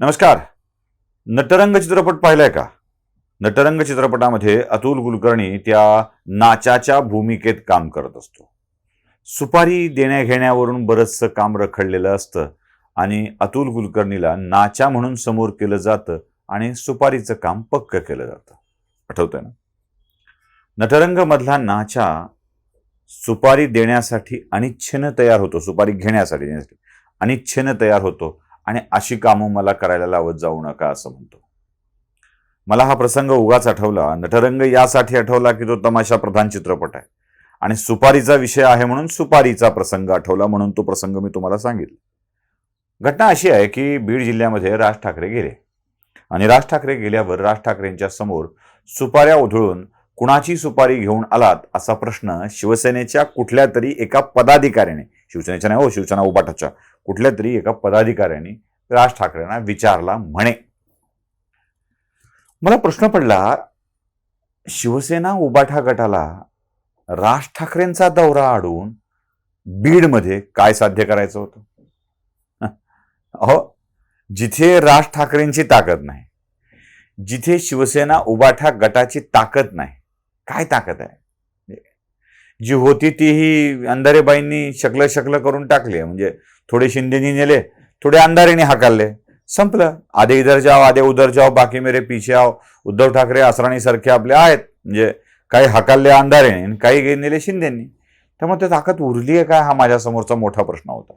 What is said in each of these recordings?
नमस्कार. नटरंग चित्रपट पाहिलाय का? नटरंग चित्रपटामध्ये अतुल कुलकर्णी त्या नाचाच्या भूमिकेत काम करत असतो. सुपारी देण्या घेण्यावरून बरंचसं काम रखडलेलं असतं आणि अतुल कुलकर्णीला नाचा म्हणून समोर केलं जातं आणि सुपारीचं काम पक्क केलं जातं. आठवतंय ना? नटरंग मधला नाचा सुपारी देण्यासाठी अनिच्छेनं तयार होतो. सुपारी घेण्यासाठी देण्यासाठी अनिच्छेनं तयार होतो. आणि अशी कामं मला करायला लावत जाऊ नका असं म्हणतो. मला हा प्रसंग उगाच आठवला. नटरंग यासाठी आठवला की तो तमाशा प्रधान चित्रपट आहे. आणि सुपारीचा विषय आहे म्हणून सुपारीचा प्रसंग आठवला म्हणून तो प्रसंग मी तुम्हाला सांगितला. घटना अशी आहे की बीड जिल्ह्यामध्ये राज ठाकरे गेले. आणि राज ठाकरे गेल्यावर राज ठाकरेंच्या समोर सुपाऱ्या उधळून कुणाची सुपारी घेऊन आलात असा प्रश्न शिवसेनेच्या कुठल्या तरी एका पदाधिकाऱ्याने शिवसेनेच्या नाही हो शिवसेना उपाटाच्या कुठल्या तरी एका पदाधिकाऱ्यांनी राज ठाकरेंना विचारला म्हणे. मला प्रश्न पडला शिवसेना उबाठा गटाला राज ठाकरेंचा दौरा अडवून बीडमध्ये काय साध्य करायचं होतं? अहो जिथे राज ठाकरेंची ताकद नाही जिथे शिवसेना उबाठा गटाची ताकद नाही काय ताकद आहे? म्हणजे जी होती ती ही अंधारेबाईंनी शकलं शकलं करून टाकली म्हणजे थोडे शिंदेनी नेले थोडे अंधारेने हाकालले. संपलं. आधे इधर जाओ आधे उधर जाओ बाकी मेरे पीछे आओ. उद्धव ठाकरे असराणी सारखे आपले आहेत. म्हणजे काही हाकालले अंधारेने आणि काही नेले शिंदेंनी. त्यामुळे ते ताकद उरली आहे काय हा माझ्या समोरचा मोठा प्रश्न होता.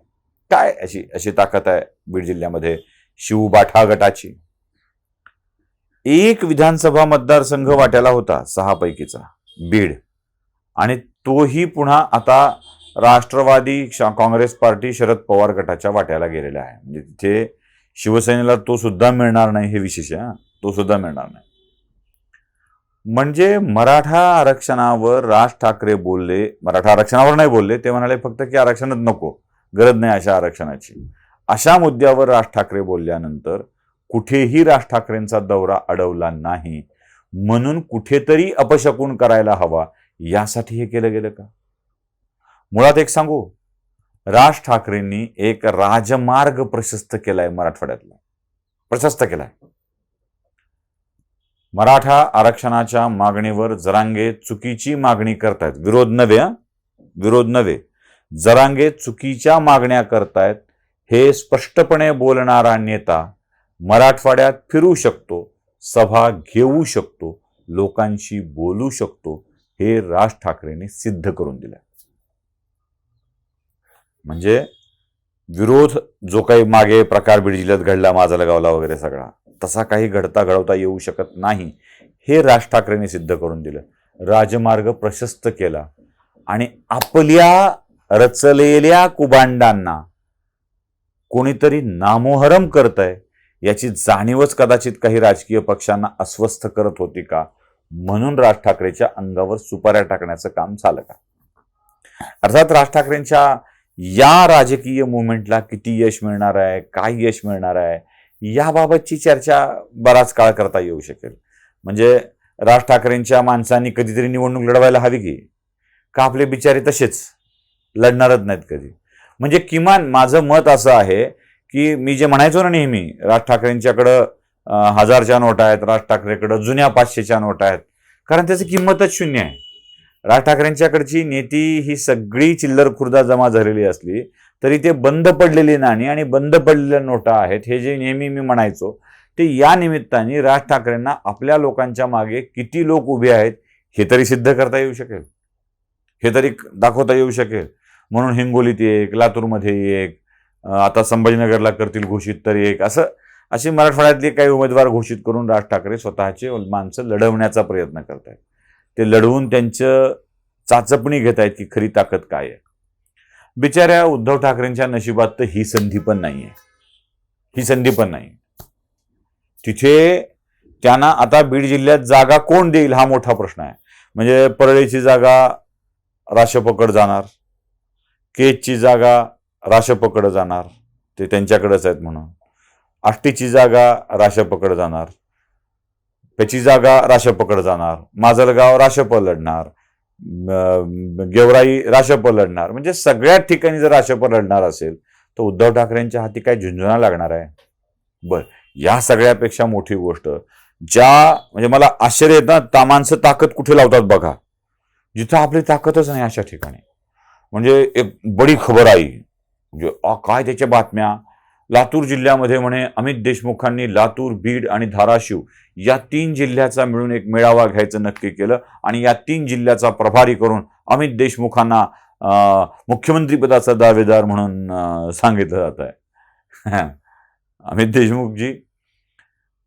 काय अशी अशी ताकद आहे बीड जिल्ह्यामध्ये? शिवबाठा गटाची. एक विधानसभा मतदारसंघ वाट्याला होता सहा पैकीचा बीड. आणि तोही पुन्हा आता राष्ट्रवादी काँग्रेस पार्टी शरद पवार गटाच्या वाट्याला गेलेला आहे. म्हणजे तिथे शिवसेनेला तो सुद्धा मिळणार नाही हे विशेष आहे तो सुद्धा मिळणार नाही. म्हणजे मराठा आरक्षणावर राज ठाकरे बोलले मराठा आरक्षणावर नाही बोलले ते म्हणाले फक्त की आरक्षणच नको गरज नाही अशा आरक्षणाची. अशा मुद्द्यावर राज ठाकरे बोलल्यानंतर कुठेही राज ठाकरेंचा दौरा अडवला नाही. म्हणून कुठेतरी अपशकून करायला हवा. यासाठी हे केलं गेलं का? मुळात एक सांगू राज ठाकरेंनी एक राजमार्ग प्रशस्त केलाय मराठवाड्यातला. प्रशस्त केलाय. मराठा आरक्षणाच्या मागणीवर जरांगे चुकीची मागणी करतायत. विरोध नव्हे विरोध नव्हे. जरांगे चुकीच्या मागण्या करतायत हे स्पष्टपणे बोलणारा नेता मराठवाड्यात फिरू शकतो सभा घेऊ शकतो लोकांशी बोलू शकतो हे राज ठाकरेंनी सिद्ध करून दिलं म्हणजे विरोध जो काही मागे प्रकार बीड जिल्ह्यात घडला माझा लगावला वगैरे सगळा तसा काही घडता घडवता येऊ शकत नाही हे राज ठाकरेंनी सिद्ध करून दिलं. राजमार्ग प्रशस्त केला आणि आपल्या रचलेल्या कुबांडांना कोणीतरी नामोहरम करत आहे याची जाणीवच कदाचित काही राजकीय पक्षांना अस्वस्थ करत होती का? म्हणून राज ठाकरेच्या अंगावर सुपाऱ्या टाकण्याचं काम झालं का? अर्थात राज ठाकरेंच्या या राजकीय मुवमेंटला किती यश मिळणार आहे काय यश मिळणार आहे याबाबतची चर्चा बराच काळ करता येऊ शकेल. म्हणजे राज ठाकरेंच्या माणसांनी कधीतरी निवडणूक लढवायला हवी की? का आपले बिचारे तसेच लढणारच नाहीत कधी? म्हणजे किमान माझं मत असं आहे की मी जे म्हणायचो ना नेहमी राज ठाकरेंच्याकडं हजारच्या नोटा आहेत राज ठाकरेकडं जुन्या पाचशेच्या नोटा आहेत कारण त्याची किंमतच शून्य आहे. राज ठाकरेंच्याकडची नेती ही सगळी चिल्लर खुर्दा जमा झालेली असली तरी ते बंद पडलेली नाणी आणि बंद पडलेल्या नोटा आहेत हे जे नेहमी मी म्हणायचो ते या निमित्ताने राज ठाकरेंना आपल्या लोकांच्या मागे किती लोक उभे आहेत हे तरी सिद्ध करता येऊ शकेल. हे तरी दाखवता येऊ शकेल. म्हणून हिंगोलीत एक लातूरमध्ये एक आता संभाजीनगरला करतील घोषित तरी एक असं अशी मराठवाड्यातले काही उमेदवार घोषित करून राज ठाकरे स्वतःचे माणसं लढवण्याचा प्रयत्न करत आहेत ते लढवून त्यांचं चाचपणी घेत आहेत की खरी ताकद काय आहे. बिचाऱ्या उद्धव ठाकरेंच्या नशिबात तर ही संधी पण नाही आहे ही संधी पण नाही. तिथे त्यांना आता बीड जिल्ह्यात जागा कोण देईल हा मोठा प्रश्न आहे. म्हणजे परळीची जागा राशपकड जाणार. केजची जागा राशपकड जाणार. ते त्यांच्याकडेच आहेत म्हणून. आष्टीची जागा राशपकड जाणार. त्याची जागा राशपकड जाणार माजलगाव राशप लढणार गेवराई राशप लढणार म्हणजे सगळ्याच ठिकाणी जर राशप लढणार असेल तर उद्धव ठाकरेंच्या हाती काय झुंझुणा लागणार आहे? बर या सगळ्यापेक्षा मोठी गोष्ट ज्या म्हणजे मला आश्चर्य येत ना ता माणसं ताकद कुठे लावतात बघा. जिथं आपली ताकदच नाही अशा ठिकाणी. म्हणजे एक बडी खबर आई म्हणजे काय त्याच्या बातम्या? लातूर जिल्ह्यामध्ये म्हणे अमित देशमुखांनी लातूर बीड आणि धाराशिव या तीन जिल्ह्याचा मिळून एक मेळावा घ्यायचं नक्की केलं आणि या तीन जिल्ह्याचा प्रभारी करून अमित देशमुखांना अं, मुख्यमंत्रीपदाचा दावेदार म्हणून सांगितलं जात आहे. अमित देशमुखजी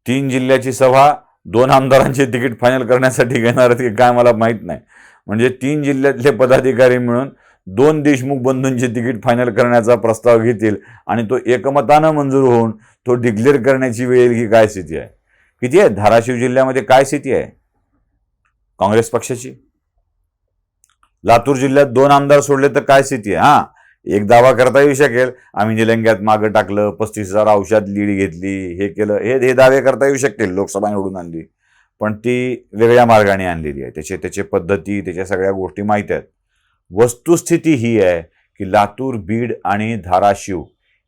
तीन जिल्ह्याची सभा दोन आमदारांचे तिकीट फायनल करण्यासाठी घेणार आहेत की काय मला माहीत नाही. म्हणजे तीन जिल्ह्यातले पदाधिकारी मिळून दोन देशमुख बंधूंचे तिकीट फायनल करण्याचा प्रस्ताव घेतील आणि तो एकमतानं मंजूर होऊन तो डिक्लेअर करण्याची वेळ येईल की काय स्थिती आहे? किती आहे? धाराशिव जिल्ह्यामध्ये काय स्थिती आहे? काँग्रेस पक्षाची? लातूर जिल्ह्यात दोन आमदार सोडले तर काय स्थिती आहे? हा एक दावा करता येऊ शकेल. आम्ही निलंग्यात मागं टाकलं पस्तीस हजार औषध लीड घेतली हे केलं हे हे दावे करता येऊ शकतील लोकसभा निवडून आणली. पण ती वेगळ्या मार्गाने आणलेली आहे. त्याचे त्याचे पद्धती त्याच्या सगळ्या गोष्टी माहीत आहेत. वस्तुस्थिती ही आहे की लातूर बीड आणि धाराशिव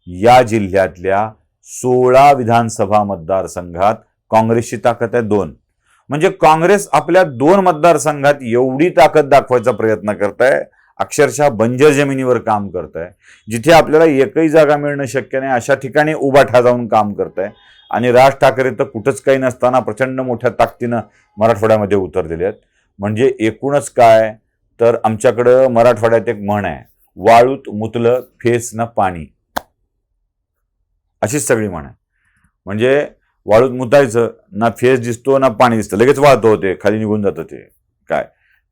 या जिल्ह्यातल्या सोळा विधानसभा मतदारसंघात काँग्रेसची ताकद आहे दोन. म्हणजे काँग्रेस आपल्या दोन मतदारसंघात एवढी ताकद दाखवायचा प्रयत्न करत आहे अक्षरशः बंजर जमिनीवर काम करत आहे जिथे आपल्याला एकही जागा मिळणं शक्य नाही अशा ठिकाणी उभा जाऊन काम करत आहे आणि राज ठाकरे तर कुठंच काही नसताना प्रचंड मोठ्या ताकदीनं मराठवाड्यामध्ये उतरलेले आहेत म्हणजे एकूणच काय? तर आमच्याकडं मराठवाड्यात एक म्हण आहे वाळूत मुतलं फेस न पाणी. अशीच सगळी म्हण आहे. म्हणजे वाळूत मुतायचं ना फेस दिसतो ना पाणी दिसतं लगेच वाळतो होते खाली निघून जातं ते काय?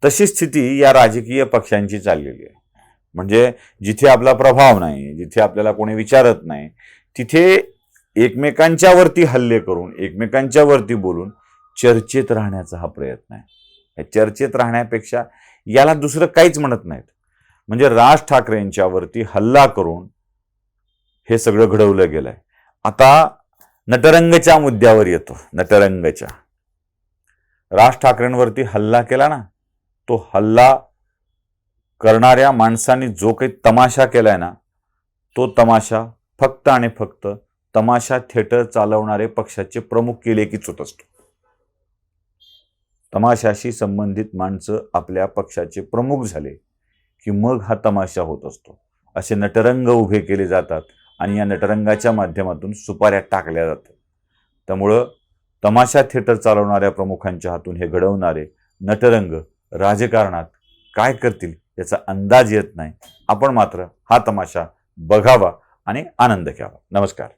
तशी स्थिती या राजकीय पक्षांची चाललेली आहे. म्हणजे जिथे आपला प्रभाव नाही जिथे आपल्याला कोणी विचारत नाही तिथे एकमेकांच्यावरती हल्ले करून एकमेकांच्यावरती बोलून चर्चेत राहण्याचा हा प्रयत्न आहे. चर्चेत राहण्यापेक्षा याला दुसरं काहीच म्हणत नाहीत. म्हणजे राज ठाकरेंच्यावरती हल्ला करून हे सगळं घडवलं गेलंय. आता नटरंगच्या मुद्द्यावर येतो नटरंगच्या. राज ठाकरेंवरती हल्ला केला ना तो हल्ला करणाऱ्या माणसांनी जो काही तमाशा केलाय ना तो तमाशा फक्त आणि फक्त तमाशा थिएटर चालवणारे पक्षाचे प्रमुख केले कीच होत असतो. तमाशाशी संबंधित माणसं आपल्या पक्षाचे प्रमुख झाले की मग हा तमाशा होत असतो. असे नटरंग उभे केले जातात आणि या नटरंगाच्या माध्यमातून सुपाऱ्या टाकल्या जातात. त्यामुळं तमाशा थिएटर चालवणाऱ्या प्रमुखांच्या हातून हे घडवणारे नटरंग राजकारणात काय करतील याचा अंदाज येत नाही. आपण मात्र हा तमाशा बघावा आणि आनंद घ्यावा. नमस्कार.